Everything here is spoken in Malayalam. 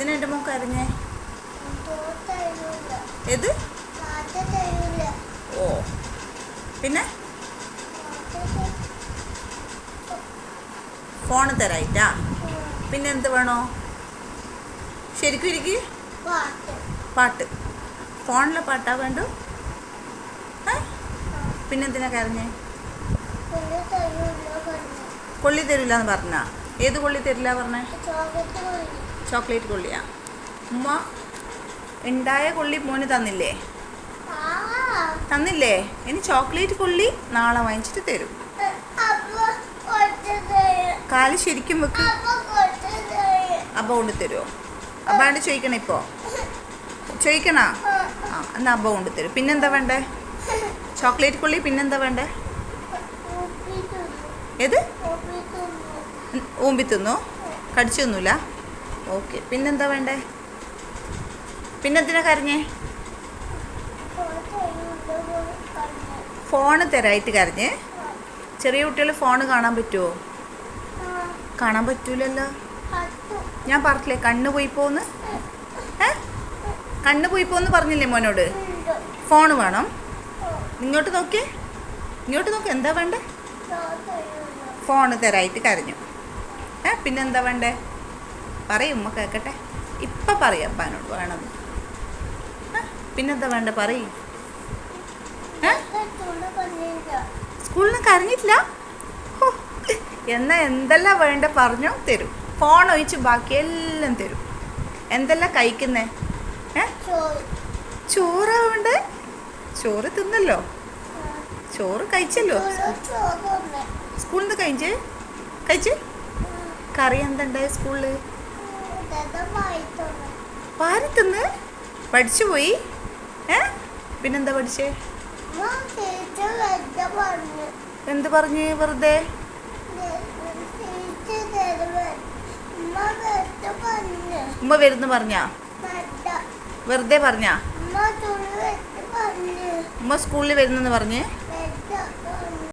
ഇതിന് എന്റെ മോൻ കരഞ്ഞേ? ഏത്? ഓ. പിന്നെ? ഫോൺ തരായിട്ടാ? പിന്നെ എന്ത് വേണോ? ശരിക്കും ഇരിക്ക്. പാട്ട്. ഫോണിലെ പാട്ടാ വേണ്ടു? പിന്നെ എന്തിനാ കരഞ്ഞേ? കൊള്ളി തരില്ല എന്ന് പറഞ്ഞാ. ഏത് കൊള്ളി തരില്ല പറഞ്ഞേ? ചോക്ലേറ്റ് കൊള്ളിയാ ഉമ്മ ഉണ്ടായ കൊള്ളി മോന് തന്നില്ലേ തന്നില്ലേ ഇനി ചോക്ലേറ്റ് കൊള്ളി നാളെ വാങ്ങിച്ചിട്ട് തരും കാൽ ശരിക്കും വെക്ക് അബ കൊണ്ട് തരുമോ അബാണ്ട് ചോദിക്കണ ഇപ്പോ ചോദിക്കണ ആ എന്നാ അബ കൊണ്ട് തരും പിന്നെന്താ വേണ്ടേ ചോക്ലേറ്റ് കൊള്ളി പിന്നെന്താ വേണ്ടേ ഏത് ഊമ്പി തിന്നു ഉം, ഊമ്പി തിന്നോ കടിച്ചു തിന്നൂല ഓക്കെ. പിന്നെന്താ വേണ്ടേ? പിന്നെന്തിനാ കരഞ്ഞേ? ഫോണ് തരായിട്ട് കരഞ്ഞേ? ചെറിയ കുട്ടികൾ ഫോണ് കാണാൻ പറ്റുമോ കാണാൻ പറ്റൂലല്ലോ. ഞാൻ പറഞ്ഞില്ലേ കണ്ണ് പോയി പോന്ന്? ഏ? കണ്ണ് പോയി പോന്ന് പറഞ്ഞില്ലേ മോനോട്? ഫോൺ വേണം. ഇങ്ങോട്ട് നോക്കിയേ. ഇങ്ങോട്ട് നോക്കി എന്താ വേണ്ടേ? ഫോണ് തരായിട്ട് കരഞ്ഞു. ഏ പിന്നെന്താ വേണ്ടേ? പറയും ഉമ്മ കേൾക്കട്ടെ ഇപ്പം പറയാം അപ്പാനോട് വേണം. പിന്നെന്താ വേണ്ട പറയും. സ്കൂളിൽ നിന്ന് കരഞ്ഞിട്ടില്ല? എന്നാൽ എന്തെല്ലാം വേണ്ട പറഞ്ഞോ തരും. ഫോൺ ഒഴിച്ച് ബാക്കി എല്ലാം തരും. എന്തെല്ലാം കഴിക്കുന്നേ? ചോറ് ഉണ്ട് ചോറ് തിന്നല്ലോ? ചോറ് കഴിച്ചല്ലോ? സ്കൂളിൽ നിന്ന് കഴിഞ്ഞ് കഴിച്ച്? കറി എന്തുണ്ടായി സ്കൂളിൽ പാരി തിന്ന് പഠിച്ചു പോയി? ഏ? പിന്നെന്താ പഠിച്ചേ? എന്ത് പറഞ്ഞു വെറുതെ? ഉമ്മ വരുന്നു പറഞ്ഞാ? വെറുതെ പറഞ്ഞു? ഉമ്മ സ്കൂളിൽ വരുന്നെന്ന് പറഞ്ഞ്?